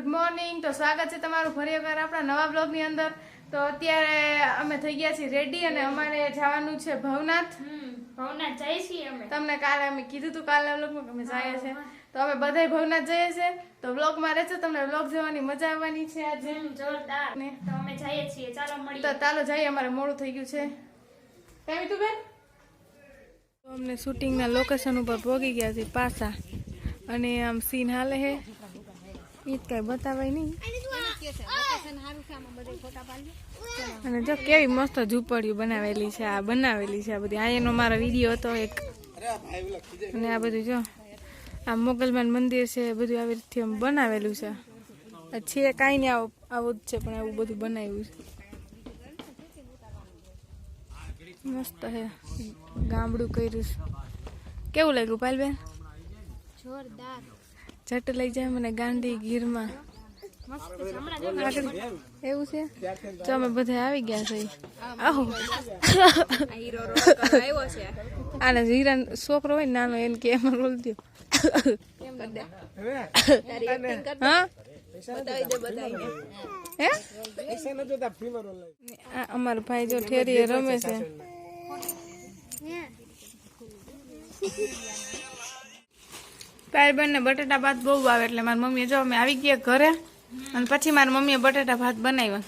Good morning તો સ્વાગત છે તમારું ફરી એકવાર આપણા નવા બ્લોગની અંદર. તો અત્યારે અમે થઈ ગયા છીએ રેડી અને અમારે જવાનું છે ભવનાથ. ભવનાથ જઈએ છીએ અમે. તમને કાલે અમે કીધું હતું કાલના બ્લોગમાં કે અમે જઈએ છે તો અમે બધાય ભવનાથ જઈએ છીએ. તો બ્લોગમાં રહેશે તમને બ્લોગ જોવાની મજા આવવાની છે આજે. જોરદાર. તો અમે જઈએ છીએ. ચાલો તો મળીએ ચાલો જઈએ અમારે મોડું થઈ ગયું છે. કેમ તું બેન? તો અમને શૂટિંગના લોકેશન ઉપર પહોંચી ગયા છે પાછા. અને આમ સીન હાલે હે ઈ જ કઈ બતાવાય નહીં. અને જો કેવી મસ્ત ઝૂંપડીઓ બનાવેલી છે આ બનાવેલી છે આ બધી. અહીંયાનો મારો વીડિયો હતો એક. અને આ બધું જો આ મોગલમાન મંદિર છે એ બધું આવી રીતે બનાવેલું છે. છે કાંઈ નહીં આવું આવું જ છે પણ આવું બધું બનાવ્યું છે. મસ્ત હે ગામડું કર્યું છે. કેવું લાગ્યું પાલબેન? જોરદાર. જટ લઈ જાય મને ગાંધી ગીરમાં. એવું છે? તો અમે બધા આવી ગયા છે આહો. આને હીરા છોકરો હોય નાનો, એને કે એમાં રોલ દો હા? અમારો ભાઈ જો ઠેરીએ રમે છે. તારી બંને બટેટા ભાત બહુ આવે એટલે મારી મમ્મીએ જો અમે આવી ગયા ઘરે અને પછી મારી મમ્મીએ બટેટા ભાત બનાવ્યા.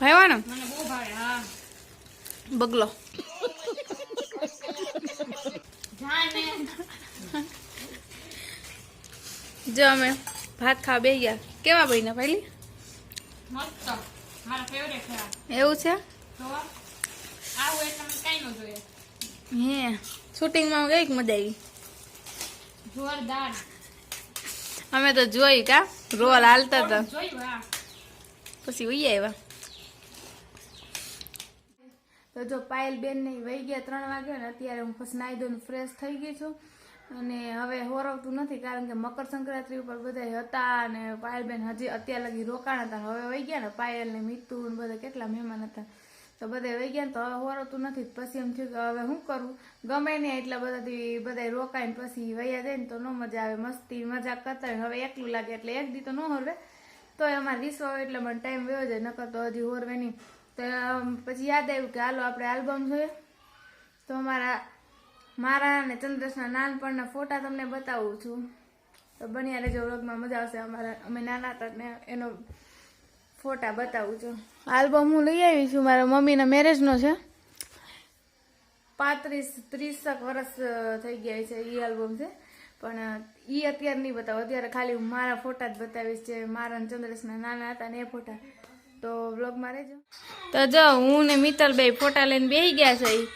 ભાઈવા ને મને બહુ ભાવે હા. બગલો. જો અમે ભાત ખાવા બે ગયા. કેવા ફેવરેટ છે આ. એવું છે? ન હે શૂટિંગમાં કંઈક મજા આવી? જોરદાર. અમે તો જોઈ કા? રોલ હાલતા હતા પછી ઉઈ આવ્યા તો જો પાયલ બેન ને વહી ગયા ત્રણ વાગે ને અત્યારે હું પછી નાઈ ધોઈને ફ્રેશ થઈ ગઈ છું. અને હવે હોરવતું નથી કારણ કે મકર સંક્રાંતિ ઉપર બધા હતા અને પાયલ બેન હજી અત્યાર લગી રોકાણ હતા. હવે વહી ગયા ને પાયલ ને મીતુ ને બધા કેટલા મહેમાન હતા. તો બધા વહી ગયા તો હવે હોરવતું નથી. પછી એમ થયું કે હવે શું કરું? ગમે ને એટલા બધાથી બધા રોકાય ને પછી વૈયા જાય ને તો ન મજા આવે. મસ્તી, મજાક કરતા હોય. હવે એકલું લાગે એટલે એક દી તો ન હોરવે. તો અમારે વિશ્વ હોય એટલે મને ટાઈમ વયો જાય. નકર તો હજી હોરવે નહીં. તો પછી યાદ આવ્યું કે હાલો આપણે આલ્બમ જોઈએ. તો અમારા મારા અને ચંદ્રેશના નાનપણના ફોટા તમને બતાવું છું. તો બન્યા રહેજો વ્લોગમાં. મજા આવશે અમારા અમે નાના હતા ને એનો ફોટા બતાવું છું. આલ્બમ હું લઈ આવી છું મારા મમ્મીના મેરેજનો છે. પાંત્રીસ ત્રીસક વર્ષ થઈ ગયા છે એ આલ્બમ છે. પણ એ અત્યારે નહીં બતાવું. અત્યારે ખાલી હું મારા ફોટા જ બતાવીશ જે મારા અને ચંદ્રેશના નાના હતા ને એ ફોટા. તો વ્લોગમાં રહેજો. તો જો હું ને મિત્તલ ફોટા લઈને બેસી ગયા છે ઈ.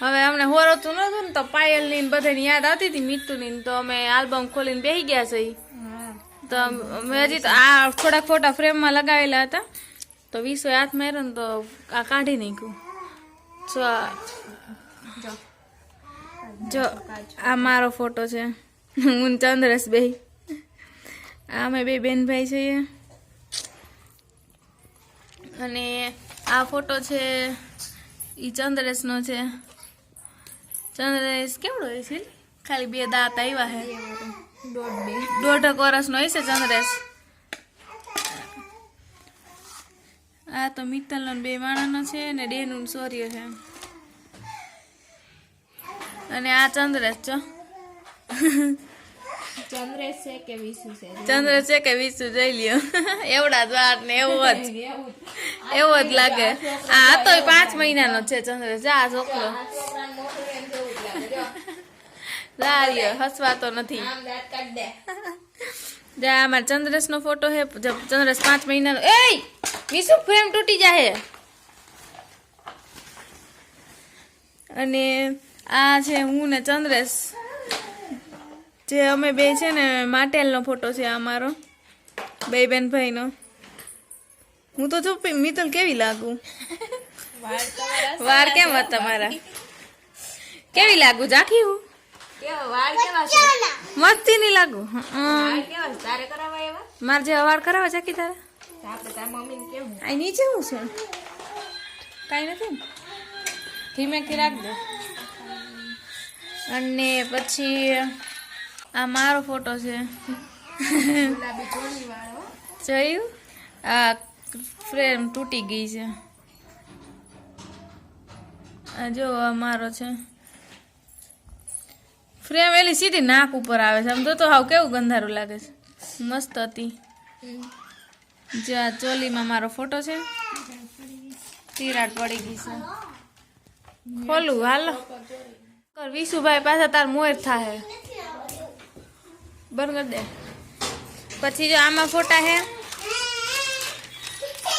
હવે અમને હોરતું નતું ને તો પાયલની બધાની યાદ આવતી હતી મીતુ ની તો અમે આલ્બમ ખોલીને બેસી ગયા છે. તો અમે હજી તો આ થોડાક ફોટા ફ્રેમમાં લગાવેલા હતા. તો વીસો હાથ માર્યો ને તો આ કાઢી નાખ્યું. જો જો. આ મારો ફોટો છે. હું ચંદ્રસ બે આ અમે બે બેન ભાઈ છીએ. અને આ ફોટો છે ઈ ચંદ્રેશનો છે. ચંદ્રેશ કેવડો હોય છે? ખાલી બે દાંત આવ્યા બે દોઢક વર્ષનો હશે ચંદ્રેશ. આ તો મિત્તલનો બે માણસનો છે ને ડેનું સૌર્ય છે. અને આ ચંદ્રેશ છો ચંદ્રેશ છે કે વિશુ છે ચંદ્ર છે કે વિશુ જોઈ લ્યો. એવડા દ્વાર ને એવો જ. એવો જ. લાગે. આ તો પાંચ મહિનાનો છે ચંદ્ર. જા છોકરો. જા હસવાતો નથી. જા અમાર ચંદ્રેશ નો ફોટો હે ચંદ્રેશ પાંચ મહિનાનો. એ વિશુ ફ્રેમ તૂટી જાય અને આ છે હું ને ચંદ્રેશ. જે અમે બે છે ને, માટેલનો ફોટો છે અમારો બે બેન ભાઈનો હું તો ચૂપી મિતુલ કેવી લાગુ? વાર કેમ હતા તમારા? કેવી લાગુ, જાખી હું? મસ્તી નહીં લાગુ? મારે જે અવાર કરાવે જાકી તારા? આ નીચે હું છે? કાંઈ નથી ધીમેથી રાખ અને પછી આ મારો ફોટો છે. જોયું? આ ફ્રેમ તૂટી ગઈ છે. આ જો, આ મારો છે. ફ્રેમ એલી સીધી નાક ઉપર આવે છે. આમ તો તો હાવ કેવું ગંધારું લાગે છે. મસ્ત હતી. જો, આ ચોલીમાં મારો ફોટો છે. તિરાડ પડી ગઈ છે. ખોલું, હાલો. વિશુભાઈ પાછા તાર મોર થાહે. બંધ દે. પછી જો આમાં ફોટા હે.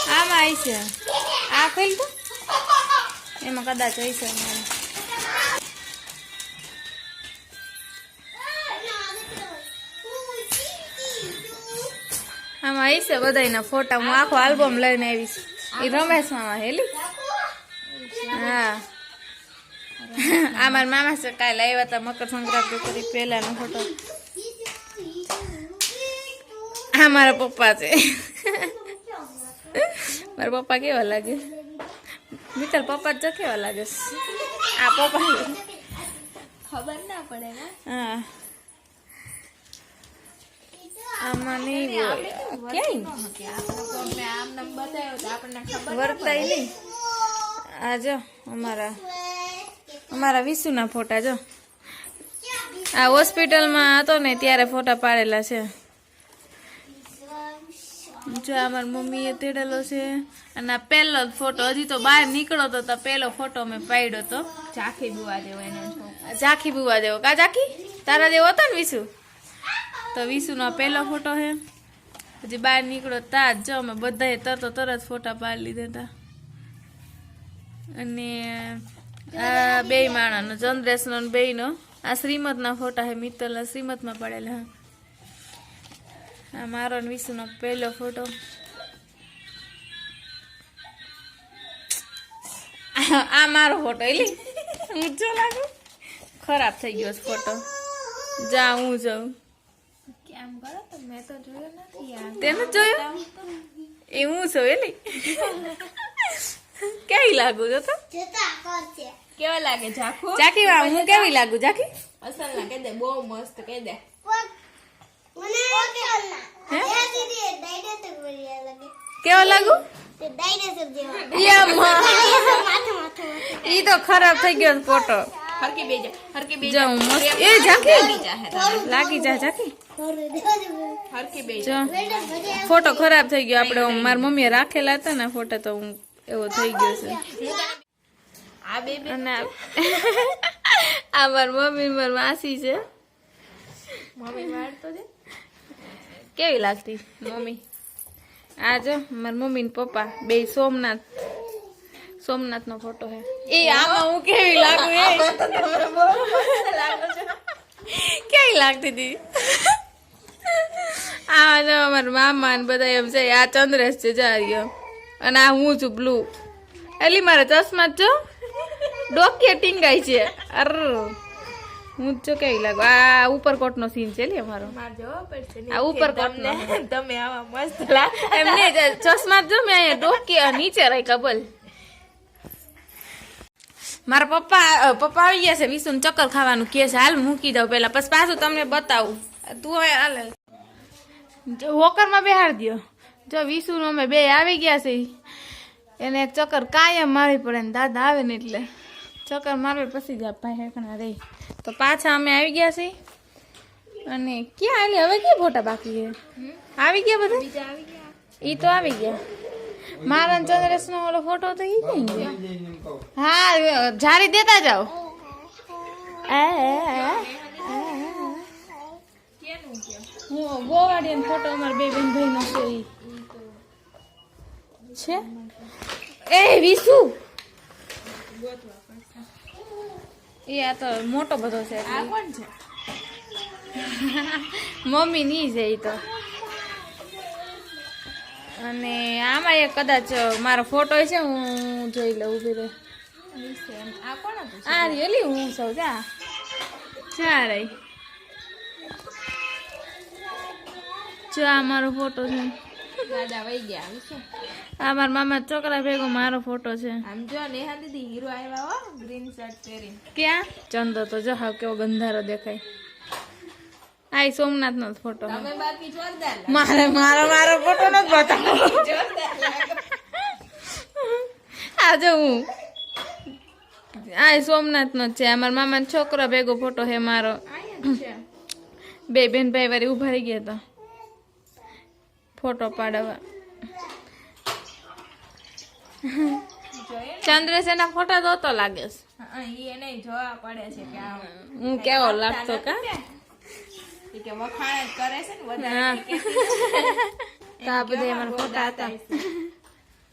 આમાં આવી છે. આ ખોલ તો એમાં કદાચ છે અમારે. આમાં આવી છે બધાયના ફોટા. હું આખો આલ્બમ લઈને આવીશ એ રમેશ મામા હેલી હા. આ મારા મામા છે કાલે આવ્યા હતા મકર સંક્રાંતિ કરી પહેલાનો ફોટો. આ મારા પપ્પા છે. મારા પપ્પા કેવા લાગે? મિત્ર પપ્પા જ કેવા લાગે? આ પપ્પા ખબર ના પડે હા. આમાં નહીં ક્યાંય? વર્તાય નહીં. આ જો અમારા અમારા વિશુના ફોટા જો. આ હોસ્પિટલમાં હતો ને ત્યારે ફોટા પાડેલા છે. જો અમાર મારી મમ્મીએ તેડેલો છે અને આ પહેલો જ ફોટો હજી તો બહાર નીકળો તો તો પહેલો ફોટો મેં પાડ્યો તો. ઝાખી બુવા જેવો એનો ઝાંખી બુવા જેવો કા ઝાંખી? તારા જેવો હતો ને વિશુ તો વિશુનો પહેલો ફોટો છે. પછી બહાર નીકળો તા જ જો. અમે બધાએ તરતો તરત ફોટા પાડી લીધા હતા. અને આ બે માણાનો ચંદ્રેશનો ને બેયનો. આ શ્રીમદના ફોટા છે મિત્તલના શ્રીમતમાં પડેલા. આ મારો ને વિશુનો પહેલો ફોટો આ મારો ફોટો એલી ઊંચો લાગુ ખરાબ થઈ ગયો ફોટો જા હું જઉં કેમ મેં તો જોયો નથી યાર તેને જોયો એ હું છું એલી કેવી લાગુ જો તો કેવા લાગે ઝાખો જાકી હું કેવી લાગુ ઝાકી અસલ ના કહી દે બહુ મસ્ત કહી દે કેવો લાગુ? ઈ તો ખરાબ થઈ ગયો છે ફોટો હરકી બે જા હરકી બે જો જા. હું મસ્ત એ તને. લાગી જા જાકી હરકી બે જો. ફોટો ખરાબ થઈ ગયો. આપણે મારી મમ્મીએ રાખેલા હતા ને ફોટા તો હું એવો થઈ ગયો છે. આ બેબી અને આ- મારી મમ્મી મારી માસી છે. મમ્મી વાળ તો દે કેવી લાગતી? મમ્મી. આ જો મારી મમ્મી ને પપ્પા બે સોમનાથ. સોમનાથ નો ફોટો હે. એ આમાં હું કેવી લાગુ એ? કેવી લાગતી હતી? આ જો અમારા મામા ને બધા એમ છે આ ચંદ્રેશ છે જારીઓ અને આ હું છું બ્લુ એટલે મારા ચશ્મા જ જો. ડોકે ટીંગાય છે. અર. હું જ કેવી લાગુ. આ ઉપરકોટ નો સીન છે લે માર આ ઉપરકોટ નો તમે આવા મસ્ત એમને ચશ્મા જો મેં અહીંયા ડોકી નીચે રાખ્યા બોલ. મારા પપ્પા પપ્પા આવી ગયા છે વિસુ ચક્કર ખાવાનું કે છે. હાલ મૂકી દઉં પેલા પછી પાછું તમને બતાવું. તું હવે હાલ વોકરમાં બેહાર દ્યો. જો વિસુ અમે બે આવી ગયા છે. એને એક ચક્કર કાયમ મારવી પડે ને દાદા આવે ને એટલે. ચક્કર મારવી પછી જ ભાઈ હેકણા રહી તો પાછા અમે આવી ગયા છીએ. અને ક્યાં આલી હવે ક્યાં ફોટા બાકી છે? આવી ગયા બધા? ઈ તો આવી ગયા. મારા ચંદ્રેશ નો ઓલો ફોટો તો ઈ કઈ ગયો હા જારી દેતા જાઓ. હું ગોવાડીનો ફોટો અમારા બે બેન ભાઈ છે. છે? એ, વિસુ. એ આ તો મોટો બધો છે. આ કોણ છે? મમ્મી ની છે એ તો. અને આમાં એક કદાચ મારો ફોટો છે હું જોઈ લઉં ઊભી રહે. આ કોણ હતું આ રેલી હું સૌ જા. ચા રહી જો આ મારો ફોટો છે. દાદા વહી ગયા શું આ મારા મામા છોકરા ભેગો મારો ફોટો છે. આમ જો નેહા દીદી હીરો આવ્યા હો ગ્રીન શર્ટ પહેરી ક્યાં? ચંદો તો જો હાવ કેવો ગંધારો દેખાય. આ સોમનાથ નો ફોટો તમે બાકી જોરદાર મારે મારો મારો ફોટો નો બતાવો. આ જો હું. આ સોમનાથ નો છે. અમારા મામા છોકરો ભેગો ફોટો હે મારો. બે બેન ભાઈ વાળી ઊભા રહી ગયા હતા ફોટો પાડવા. ચંદ્રસેના ફોટા તો તો લાગે છે. એને જોવા પડે છે કે હું કેવો લાગતો કા? કે વખાણ જ કરે છે ને વધારે તો આ બધા અમારા ફોટા હતા.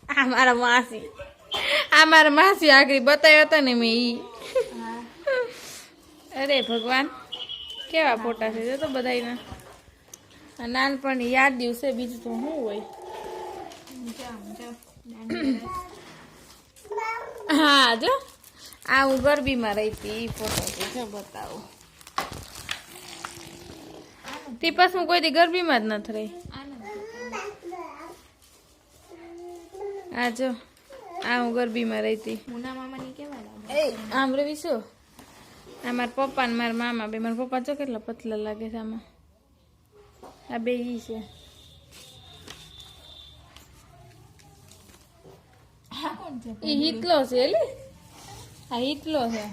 આ મારા માસી. આ મારા માસી આગળ બતાવ્યો હતો ને મેં ઈ. અરે ભગવાન કેવા ફોટા છે? તો બધાયના. આ નાનપણની યાદ દિવસે બીજું તો શું હોય? હા જો. આ હું ગરબીમાં રહી હતી ફોટો છે જો બતાવું. તે પછી હું કોઈ ગરબીમાં જ નથી રહી. આ જો. આ હું ગરબીમાં રહી હતી. આમ રવિ શું? આ મારા પપ્પા ને મારા મામા બે મારા પપ્પા જો કેટલા પતલા લાગે છે આમાં. આ બે છે. એ હિતલો છે એલે આ હિતલો છે.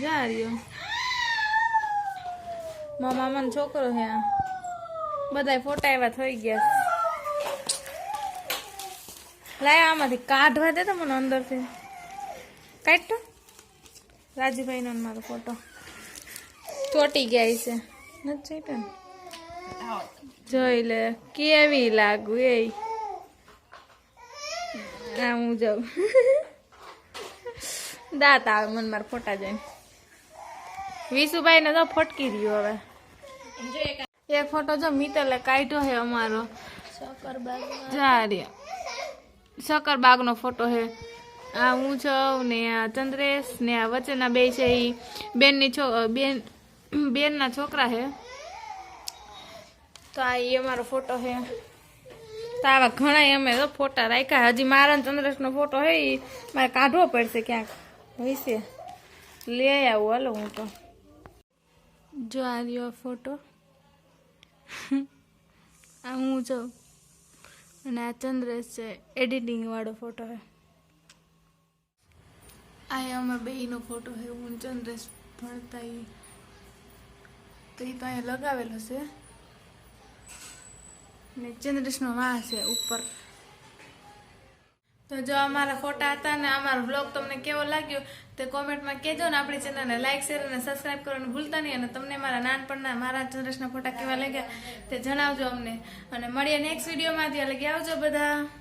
જા રહ્યો. મારા મામાનો છોકરો છે આ. બધા ફોટા એવા થઈ ગયા લાય આમાંથી કાઢવા દે તો મને અંદરથી. કાઢ રાજુભાઈનો મારો ફોટો. ચોટી ગયા છે. નથી આવો જોઈ લે, કેવી લાગુ એ આ હું જાઉં. દાંત આવે મને મારા ફોટા જોઈને. વિશુભાઈ ને તો ફટકી રહ્યો હવે. એક ફોટો જો મિતલે કાઢ્યો હે અમારો. શકરબાગ નો ફોટો હે. આ હું છું ને આ ચંદ્રેશ ને આ વચ્ચેના બે છે એ બેનની છો બેન, બેનના છોકરા હે. તો આ એ અમારો ફોટો છે. તો આવા ઘણા અમે તો ફોટા રાખ્યા. હજી મારા ચંદ્રેશનો ફોટો છે એ મારે કાઢવો પડશે ક્યાંક. વિશે લઈ આવું. હાલો હું તો. જો આ રહ્યો ફોટો. આ હું જો. અને આ ચંદ્રેશ છે, એડિટિંગ વાળો ફોટો છે. આ અમે બેનો ફોટો છે. હું ચંદ્રેશ ભણતા તો એ તો અહીંયા લગાવેલો છે. ને ચંદ્રેશનો વાહ છે, ઉપર. તો જો અમારા ફોટા હતા ને અમારો વ્લોગ તમને કેવો લાગ્યો, તે કોમેન્ટમાં કહેજો ને આપણી ચેનલને લાઇક શેર અને સબસ્ક્રાઇબ કરવાનું ભૂલતા નહીં. અને તમને મારા નાનપણના, મારા ચંદ્રેશના ફોટા કેવા લાગ્યા તે જણાવજો અમને. અને મળીએ નેક્સ્ટ વિડીયોમાં ત્યાં લગી આવજો બધા.